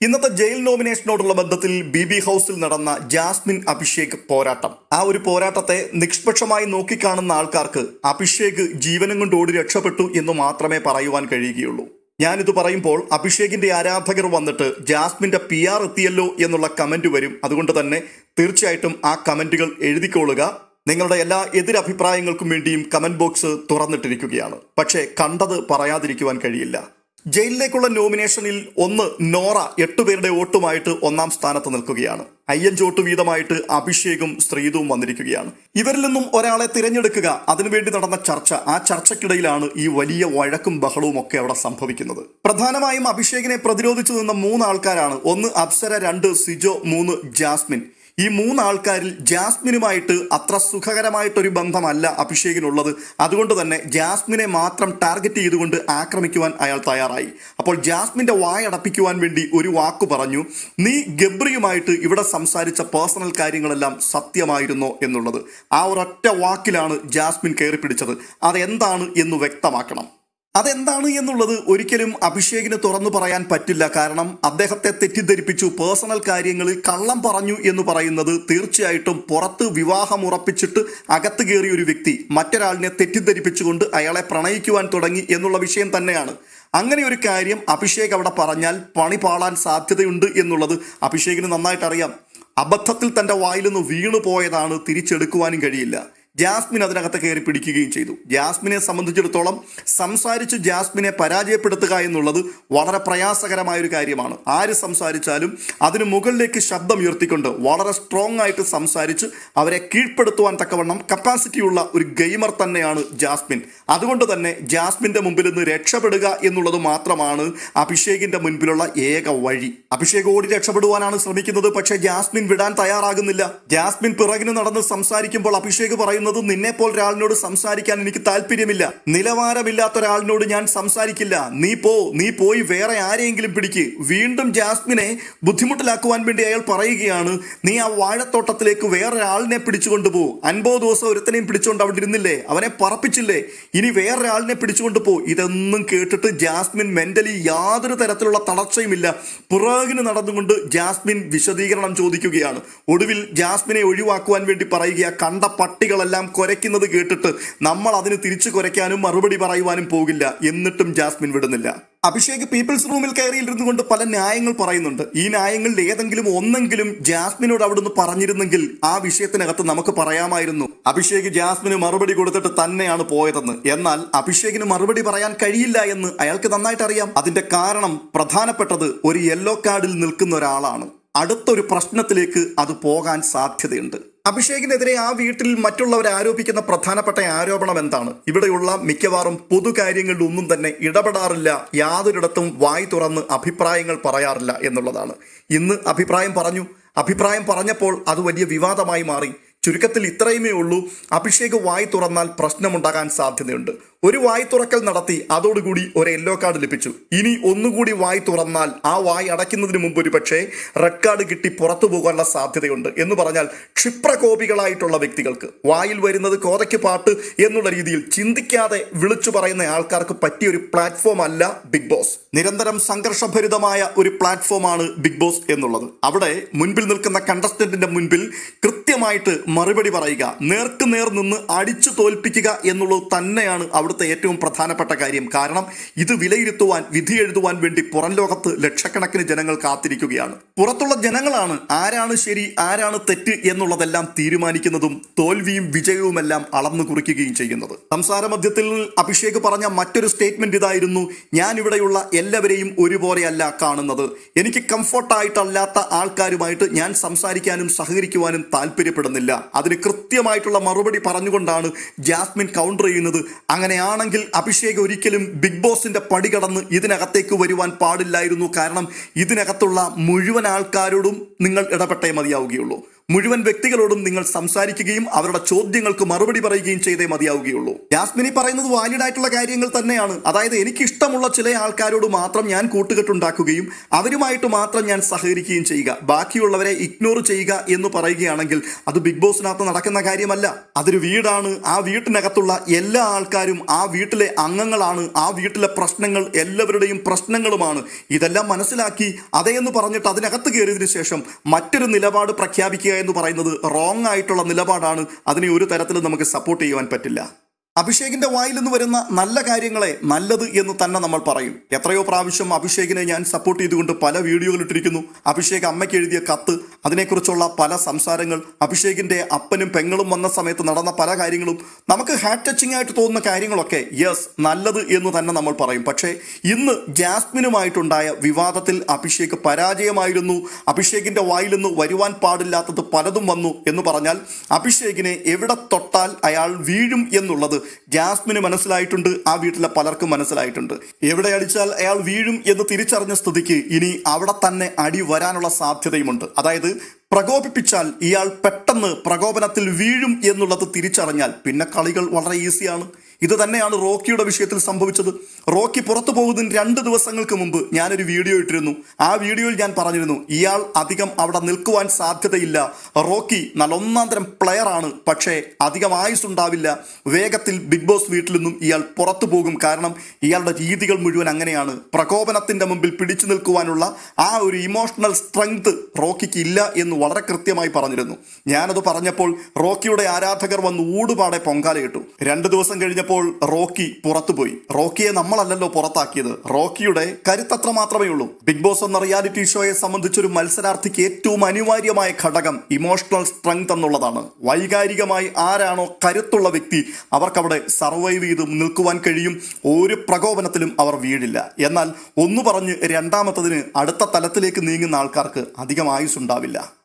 ഇന്നത്തെ ജയിൽ നോമിനേഷനോടുള്ള ബന്ധത്തിൽ B B ഹൗസിൽ നടന്ന ജാസ്മിൻ അഭിഷേക് പോരാട്ടം. ആ ഒരു പോരാട്ടത്തെ നിഷ്പക്ഷമായി നോക്കിക്കാണുന്ന ആൾക്കാർക്ക് അഭിഷേക് ജീവനും കൊണ്ട് ഓടി രക്ഷപ്പെട്ടു എന്ന് മാത്രമേ പറയുവാൻ കഴിയുകയുള്ളൂ. ഞാനിത് പറയുമ്പോൾ അഭിഷേകിന്റെ ആരാധകർ വന്നിട്ട് ജാസ്മിന്റെ പി ആർ എത്തിയല്ലോ എന്നുള്ള കമന്റ് വരും. അതുകൊണ്ട് തന്നെ തീർച്ചയായിട്ടും ആ കമന്റുകൾ എഴുതിക്കൊള്ളുക. നിങ്ങളുടെ എല്ലാ എതിരഭിപ്രായങ്ങൾക്കും വേണ്ടിയും കമന്റ് ബോക്സ് തുറന്നിട്ടിരിക്കുകയാണ്. പക്ഷേ കണ്ടത് പറയാതിരിക്കുവാൻ കഴിയില്ല. ജയിലിലേക്കുള്ള നോമിനേഷനിൽ ഒന്ന് നോറ എട്ടുപേരുടെ വോട്ടുമായിട്ട് ഒന്നാം സ്ഥാനത്ത് നിൽക്കുകയാണ്. അയ്യഞ്ച് വോട്ട് വീതമായിട്ട് അഭിഷേകും ശ്രീതുവും വന്നിരിക്കുകയാണ്. ഇവരിൽ നിന്നും ഒരാളെ തിരഞ്ഞെടുക്കുക അതിനുവേണ്ടി നടന്ന ചർച്ച ആ ചർച്ചയ്ക്കിടയിലാണ് ഈ വലിയ വഴക്കും ബഹളവും ഒക്കെ അവിടെ സംഭവിക്കുന്നത്. പ്രധാനമായും അഭിഷേകിനെ പ്രതിരോധിച്ചു നിന്ന മൂന്ന് ആൾക്കാരാണ് ഒന്ന് അപ്സര രണ്ട് സിജോ മൂന്ന് ജാസ്മിൻ. ഈ മൂന്ന് ആൾക്കാരിൽ ജാസ്മിനുമായിട്ട് അത്ര സുഖകരമായിട്ടൊരു ബന്ധമല്ല അഭിഷേകിനുള്ളത്. അതുകൊണ്ട് തന്നെ ജാസ്മിനെ മാത്രം ടാർഗറ്റ് ചെയ്തുകൊണ്ട് ആക്രമിക്കുവാൻ അയാൾ തയ്യാറായി. അപ്പോൾ ജാസ്മിന്റെ വായടപ്പിക്കുവാൻ വേണ്ടി ഒരു വാക്കു പറഞ്ഞു നീ ഗബ്രിയുമായിട്ട് ഇവിടെ സംസാരിച്ച പേഴ്സണൽ കാര്യങ്ങളെല്ലാം സത്യമായിരുന്നോ? എന്നുള്ളത്. ആ ഒരൊറ്റ വാക്കിലാണ് ജാസ്മിൻ കയറി പിടിച്ചത് അതെന്താണ് എന്ന് വ്യക്തമാക്കണം. അതെന്താണ് എന്നുള്ളത് ഒരിക്കലും അഭിഷേകിന് തുറന്നു പറയാൻ പറ്റില്ല. കാരണം അദ്ദേഹത്തെ തെറ്റിദ്ധരിപ്പിച്ചു. പേഴ്സണൽ കാര്യങ്ങളിൽ കള്ളം പറഞ്ഞു എന്ന് പറയുന്നത് തീർച്ചയായിട്ടും പുറത്ത് വിവാഹം ഉറപ്പിച്ചിട്ട് അകത്ത് കയറിയ ഒരു വ്യക്തി മറ്റൊരാളിനെ തെറ്റിദ്ധരിപ്പിച്ചുകൊണ്ട് അയാളെ പ്രണയിക്കുവാൻ തുടങ്ങി എന്നുള്ള വിഷയം തന്നെയാണ്. അങ്ങനെ ഒരു കാര്യം അഭിഷേക് അവിടെ പറഞ്ഞാൽ പണി പാളാൻ സാധ്യതയുണ്ട് എന്നുള്ളത് അഭിഷേകിന് നന്നായിട്ട് അറിയാം അബദ്ധത്തിൽ തന്റെ വായിൽ നിന്ന് വീണു പോയതാണ് തിരിച്ചെടുക്കുവാനും കഴിയില്ല. ജാസ്മിൻ അതിനകത്ത് കയറി പിടിക്കുകയും ചെയ്തു. ജാസ്മിനെ സംബന്ധിച്ചിടത്തോളം സംസാരിച്ച് ജാസ്മിനെ പരാജയപ്പെടുത്തുക എന്നുള്ളത് വളരെ പ്രയാസകരമായ ഒരു കാര്യമാണ്. ആര് സംസാരിച്ചാലും അതിന് മുകളിലേക്ക് ശബ്ദം ഉയർത്തിക്കൊണ്ട് വളരെ സ്ട്രോങ് ആയിട്ട് സംസാരിച്ച് അവരെ കീഴ്പ്പെടുത്തുവാൻ തക്കവണ്ണം കപ്പാസിറ്റിയുള്ള ഒരു ഗെയിമർ തന്നെയാണ് ജാസ്മിൻ. അതുകൊണ്ട് തന്നെ ജാസ്മിന്റെ മുമ്പിൽ നിന്ന് രക്ഷപ്പെടുക എന്നുള്ളത് മാത്രമാണ് അഭിഷേകിന്റെ മുൻപിലുള്ള ഏക വഴി. അഭിഷേക് ഓടി രക്ഷപ്പെടുവാനാണ് ശ്രമിക്കുന്നത് പക്ഷേ ജാസ്മിൻ വിടാൻ തയ്യാറാകുന്നില്ല. ജാസ്മിൻ പിറകിന് നടന്ന് സംസാരിക്കുമ്പോൾ അഭിഷേക് പറയുന്നത് നിന്നെ പോലെ ഒരാളിനോട് സംസാരിക്കാൻ എനിക്ക് താല്പര്യമില്ല. നിലവാരമില്ലാത്ത ഒരാളിനോട് ഞാൻ സംസാരിക്കില്ല. നീ പോ നീ പോയി വേറെ ആരെയെങ്കിലും പിടിക്ക്. വീണ്ടും ജാസ്മിനെ ബുദ്ധിമുട്ടിലാക്കുവാൻ വേണ്ടി അയാൾ പറയുകയാണ് നീ ആ വാഴത്തോട്ടത്തിലേക്ക് വേറൊരാളിനെ പിടിച്ചുകൊണ്ട് പോ. അൻപത് ദിവസം ഒരുത്തനെയും പിടിച്ചുകൊണ്ട് അവിടെ ഇരുന്നില്ലേ? അവനെ പറപ്പിച്ചില്ലേ? ഇനി വേറൊരാളിനെ പിടിച്ചുകൊണ്ട് പോ. ഇതൊന്നും കേട്ടിട്ട് ജാസ്മിൻ മെന്റലി യാതൊരു തരത്തിലുള്ള തളർച്ചയുമില്ല. പുറകിന് നടന്നുകൊണ്ട് ജാസ്മിൻ വിശദീകരണം ചോദിക്കുകയാണ്. ഒടുവിൽ ജാസ്മിനെ ഒഴിവാക്കുവാൻ വേണ്ടി പറയുക കണ്ട പട്ടികളെല്ലാം കുരയ്ക്കുന്നത് കേട്ടിട്ട് നമ്മൾ അതിന് തിരിച്ചു കുരയ്ക്കാനും മറുപടി പറയുവാനും പോകില്ല. എന്നിട്ടും ജാസ്മിൻ വിടുന്നില്ല. അഭിഷേക് പീപ്പിൾസ് റൂമിൽ കയറിയിരുന്നു കൊണ്ട് പല ന്യായങ്ങൾ പറയുന്നുണ്ട്. ഈ ന്യായങ്ങളിൽ ഏതെങ്കിലും ഒന്നെങ്കിലും ജാസ്മിനോട് അവിടുന്ന് പറഞ്ഞിരുന്നെങ്കിൽ ആ വിഷയത്തിനകത്ത് നമുക്ക് പറയാമായിരുന്നു. അഭിഷേക് ജാസ്മിന് മറുപടി കൊടുത്തിട്ട് തന്നെയാണ് പോയതെന്ന്. എന്നാൽ അഭിഷേകിന് മറുപടി പറയാൻ കഴിയില്ല എന്ന് അയാൾക്ക് നന്നായിട്ട് അറിയാം. അതിന്റെ കാരണം പ്രധാനപ്പെട്ടത് ഒരു യെല്ലോ കാർഡിൽ നിൽക്കുന്ന ഒരാളാണ്. അടുത്തൊരു പ്രശ്നത്തിലേക്ക് അത് പോകാൻ സാധ്യതയുണ്ട്. അഭിഷേകിനെതിരെ ആ വീട്ടിൽ മറ്റുള്ളവർ ആരോപിക്കുന്ന പ്രധാനപ്പെട്ട ആരോപണം എന്താണ്? ഇവിടെയുള്ള മിക്കവാറും പൊതുകാര്യങ്ങളിൽ ഒന്നും തന്നെ ഇടപെടാറില്ല. യാതൊരിടത്തും വായി തുറന്ന് അഭിപ്രായങ്ങൾ പറയാറില്ല എന്നുള്ളതാണ്. ഇന്ന് അഭിപ്രായം പറഞ്ഞു. അഭിപ്രായം പറഞ്ഞപ്പോൾ അത് വലിയ വിവാദമായി മാറി. ചുരുക്കത്തിൽ ഇത്രയുമേ ഉള്ളൂ. അഭിഷേക് വായി തുറന്നാൽ പ്രശ്നമുണ്ടാകാൻ സാധ്യതയുണ്ട്. ഒരു വായ് തുറക്കൽ നടത്തി അതോടുകൂടി ഒരു യെല്ലോ കാർഡ് ലഭിച്ചു. ഇനി ഒന്നുകൂടി വായ് തുറന്നാൽ ആ വായ് അടയ്ക്കുന്നതിന് മുമ്പ് ഒരു പക്ഷേ റെഡ് കാർഡ് കിട്ടി പുറത്തു പോകാനുള്ള സാധ്യതയുണ്ട് എന്ന് പറഞ്ഞാൽ ക്ഷിപ്രകോപികളായിട്ടുള്ള വ്യക്തികൾക്ക്. വായിൽ വരുന്നത് കോതയ്ക്ക് പാട്ട് എന്നുള്ള രീതിയിൽ ചിന്തിക്കാതെ വിളിച്ചു പറയുന്ന ആൾക്കാർക്ക് പറ്റിയ ഒരു പ്ലാറ്റ്ഫോം അല്ല ബിഗ് ബോസ് നിരന്തരം സംഘർഷഭരിതമായ ഒരു പ്ലാറ്റ്ഫോമാണ് ബിഗ് ബോസ് എന്നുള്ളത്. അവിടെ മുൻപിൽ നിൽക്കുന്ന കണ്ടസ്റ്റന്റിന്റെ മുൻപിൽ കൃത്യമായിട്ട് മറുപടി പറയുക. നേർക്കുനേർ നിന്ന് അടിച്ചു തോൽപ്പിക്കുക എന്നുള്ളത് തന്നെയാണ് അവിടുത്തെ ഏറ്റവും പ്രധാനപ്പെട്ട കാര്യം. കാരണം ഇത് വിലയിരുത്തുവാൻ വിധി എഴുതുവാൻ വേണ്ടി പുറം ലോകത്ത് ലക്ഷക്കണക്കിന് ജനങ്ങൾ കാത്തിരിക്കുകയാണ്. പുറത്തുള്ള ജനങ്ങളാണ് ആരാണ് ശരി ആരാണ് തെറ്റ് എന്നുള്ളതെല്ലാം തീരുമാനിക്കുന്നതും തോൽവിയും വിജയവുമെല്ലാം അളന്നു കുറിക്കുകയും ചെയ്യുന്നത്. സംസാര മധ്യത്തിൽ അഭിഷേക് പറഞ്ഞ മറ്റൊരു സ്റ്റേറ്റ്മെന്റ് ഇതായിരുന്നു ഞാൻ ഇവിടെയുള്ള എല്ലാവരെയും ഒരുപോലെയല്ല കാണുന്നത്. എനിക്ക് കംഫർട്ടായിട്ടല്ലാത്ത ആൾക്കാരുമായിട്ട് ഞാൻ സംസാരിക്കാനും സഹകരിക്കുവാനും താല്പര്യപ്പെടുന്നില്ല. അതിന് കൃത്യമായിട്ടുള്ള മറുപടി പറഞ്ഞുകൊണ്ടാണ് ജാസ്മിൻ കൗണ്ടർ ചെയ്യുന്നത്. അങ്ങനെയാണെങ്കിൽ അഭിഷേക് ഒരിക്കലും ബിഗ് ബോസിന്റെ പടി കടന്ന് ഇതിനകത്തേക്ക് വരുവാൻ പാടില്ലായിരുന്നു. കാരണം ഇതിനകത്തുള്ള മുഴുവൻ ആൾക്കാരോടും നിങ്ങൾ ഇടപെട്ടേ മതിയാവുകയുള്ളൂ. മുഴുവൻ വ്യക്തികളോടും നിങ്ങൾ സംസാരിക്കുകയും അവരുടെ ചോദ്യങ്ങൾക്ക് മറുപടി പറയുകയും ചെയ്തേ മതിയാവുകയുള്ളൂ. യാസ്മിനി പറയുന്നത് വാലിഡ് ആയിട്ടുള്ള കാര്യങ്ങൾ തന്നെയാണ്. അതായത് എനിക്ക് ഇഷ്ടമുള്ള ചില ആൾക്കാരോട് മാത്രം ഞാൻ കൂട്ടുകെട്ടുണ്ടാക്കുകയും അവരുമായിട്ട് മാത്രം ഞാൻ സഹകരിക്കുകയും ചെയ്യുക. ബാക്കിയുള്ളവരെ ഇഗ്നോർ ചെയ്യുക എന്ന് പറയുകയാണെങ്കിൽ അത് ബിഗ് ബോസിനകത്ത് നടക്കുന്ന കാര്യമല്ല. അതൊരു വീടാണ്. ആ വീട്ടിനകത്തുള്ള എല്ലാ ആൾക്കാരും ആ വീട്ടിലെ അംഗങ്ങളാണ്. ആ വീട്ടിലെ പ്രശ്നങ്ങൾ എല്ലാവരുടെയും പ്രശ്നങ്ങളുമാണ്. ഇതെല്ലാം മനസ്സിലാക്കി അതേന്ന് പറഞ്ഞിട്ട് അതിനകത്ത് കയറിയതിനു ശേഷം മറ്റൊരു നിലപാട് പ്രഖ്യാപിക്കുക എന്ന് പറയുന്നത് റോങ് ആയിട്ടുള്ള നിലപാടാണ്. അതിനെ ഒരു തരത്തിലും നമുക്ക് സപ്പോർട്ട് ചെയ്യുവാൻ പറ്റില്ല. അഭിഷേകിന്റെ വായിൽ നിന്ന് വരുന്ന നല്ല കാര്യങ്ങളെ നല്ലത് എന്ന് തന്നെ നമ്മൾ പറയും. എത്രയോ പ്രാവശ്യം അഭിഷേകിനെ ഞാൻ സപ്പോർട്ട് ചെയ്തുകൊണ്ട് പല വീഡിയോകൾ ഇട്ടിരിക്കുന്നു. അഭിഷേക് അമ്മയ്ക്ക് എഴുതിയ കത്ത് അതിനെക്കുറിച്ചുള്ള പല സംസാരങ്ങൾ അഭിഷേകിന്റെ അപ്പനും പെങ്ങളും വന്ന സമയത്ത് നടന്ന പല കാര്യങ്ങളും നമുക്ക് ഹാർട്ട് ടച്ചിങ് ആയിട്ട് തോന്നുന്ന കാര്യങ്ങളൊക്കെ യെസ് നല്ലത് എന്ന് തന്നെ നമ്മൾ പറയും. പക്ഷേ ഇന്ന് ജാസ്മിനുമായിട്ടുണ്ടായ വിവാദത്തിൽ അഭിഷേക് പരാജയമായിരുന്നു. അഭിഷേകിന്റെ വായിൽ നിന്ന് വരുവാൻ പാടില്ലാത്തത് പലതും വന്നു എന്ന് പറഞ്ഞാൽ അഭിഷേകിനെ എവിടെ തൊട്ടാൽ അയാൾ വീഴും എന്നുള്ളത് ജാസ്മിന് മനസ്സിലായിട്ടുണ്ട് ആ വീട്ടിലെ പലർക്കും മനസ്സിലായിട്ടുണ്ട്. എവിടെ അടിച്ചാൽ അയാൾ വീഴും എന്ന് തിരിച്ചറിഞ്ഞ സ്ഥിതിക്ക് ഇനി അവിടെ തന്നെ അടി വരാനുള്ള സാധ്യതയുമുണ്ട്. അതായത് പ്രകോപിപ്പിച്ചാൽ ഇയാൾ പെട്ടെന്ന് പ്രകോപനത്തിൽ വീഴും എന്നുള്ളത് തിരിച്ചറിഞ്ഞാൽ പിന്നെ കളികൾ വളരെ ഈസിയാണ് ഇത് തന്നെയാണ് റോക്കിയുടെ വിഷയത്തിൽ സംഭവിച്ചത്. റോക്കി പുറത്തു പോകുന്നതിന് രണ്ട് ദിവസങ്ങൾക്ക് മുമ്പ് ഞാനൊരു വീഡിയോ ഇട്ടിരുന്നു. ആ വീഡിയോയിൽ ഞാൻ പറഞ്ഞിരുന്നു ഇയാൾ അധികം അവിടെ നിൽക്കുവാൻ സാധ്യതയില്ല. റോക്കി നല്ല ഒന്നാം തരം പ്ലെയർ ആണ് പക്ഷേ അധികം ആയുസ് ഉണ്ടാവില്ല. വേഗത്തിൽ ബിഗ് ബോസ് വീട്ടിൽ നിന്നും ഇയാൾ പുറത്തു പോകും. കാരണം ഇയാളുടെ രീതികൾ മുഴുവൻ അങ്ങനെയാണ്. പ്രകോപനത്തിന്റെ മുമ്പിൽ പിടിച്ചു നിൽക്കുവാനുള്ള ആ ഒരു ഇമോഷണൽ സ്ട്രെങ്ത് റോക്കിക്ക് ഇല്ല എന്ന് വളരെ കൃത്യമായി പറഞ്ഞിരുന്നു. ഞാനത് പറഞ്ഞപ്പോൾ റോക്കിയുടെ ആരാധകർ വന്ന് ഊടുപാടെ പൊങ്കാലയിട്ടു രണ്ട് ദിവസം കഴിഞ്ഞപ്പോൾ റോക്കി പുറത്തുപോയി. റോക്കിയെ നമ്മളല്ലല്ലോ പുറത്താക്കിയത്. റോക്കിയുടെ കരുത്തത്ര മാത്രമേ ഉള്ളൂ. ബിഗ് ബോസ് എന്ന റിയാലിറ്റി ഷോയെ സംബന്ധിച്ചൊരു മത്സരാർത്ഥിക്ക് ഏറ്റവും അനിവാര്യമായ ഘടകം ഇമോഷണൽ സ്ട്രെങ്ത് എന്നുള്ളതാണ്. വൈകാരികമായി ആരാണോ കരുത്തുള്ള വ്യക്തി അവർക്കവിടെ സർവൈവ് ചെയ്ത് നിൽക്കുവാൻ കഴിയും. ഒരു പ്രകോപനത്തിലും അവർ വീഴില്ല. എന്നാൽ ഒന്ന് പറഞ്ഞ് രണ്ടാമത്തതിന് അടുത്ത തലത്തിലേക്ക് നീങ്ങുന്ന ആൾക്കാർക്ക് അധികം ആയുസ് ഉണ്ടാവില്ല